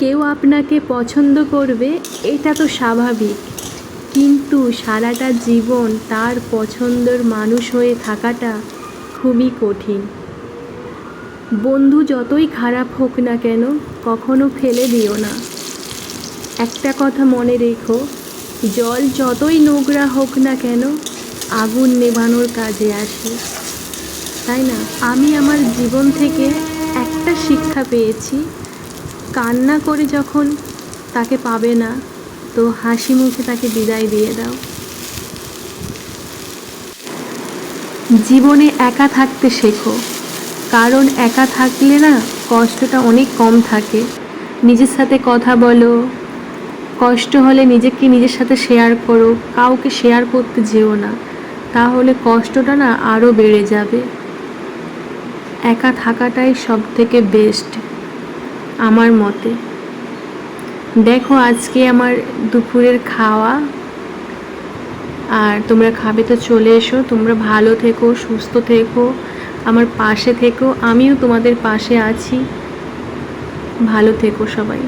কেউ আপনাকে পছন্দ করবে, এটা তো স্বাভাবিক। কিন্তু সারাটা জীবন তার পছন্দের মানুষ হয়ে থাকাটা খুবই কঠিন। বন্ধু যতই খারাপ হোক না কেন, কখনো ফেলে দিও না। একটা কথা মনে রেখো, জল যতই নোংরা হোক না কেন, আগুন নেভানোর কাজে আসে। তাই না? আমি আমার জীবন থেকে একটা শিক্ষা পেয়েছি কান্না করে যখন তাকে পাবে না, তো হাসি মুখে তাকে বিদায় দিয়ে দাও। জীবনে একা থাকতে শেখো, কারণ একা থাকলে না কষ্টটা অনেক কম থাকে। নিজের সাথে কথা বলো, কষ্ট হলে নিজেকে নিজের সাথে শেয়ার করো, কাউকে শেয়ার করতে যেও না, তাহলে কষ্টটা না আরও বেড়ে যাবে। একা থাকাটাই সব থেকে বেস্ট আমার মতে। দেখো আজকে আমার দুপুরের খাওয়া। আর তোমরা খাবে তো চলে এসো। তোমরা ভালো থেকো, সুস্থ থেকো, আমার পাশে থেকো। আমিও তোমাদের পাশে আছি। ভালো থেকো সবাই।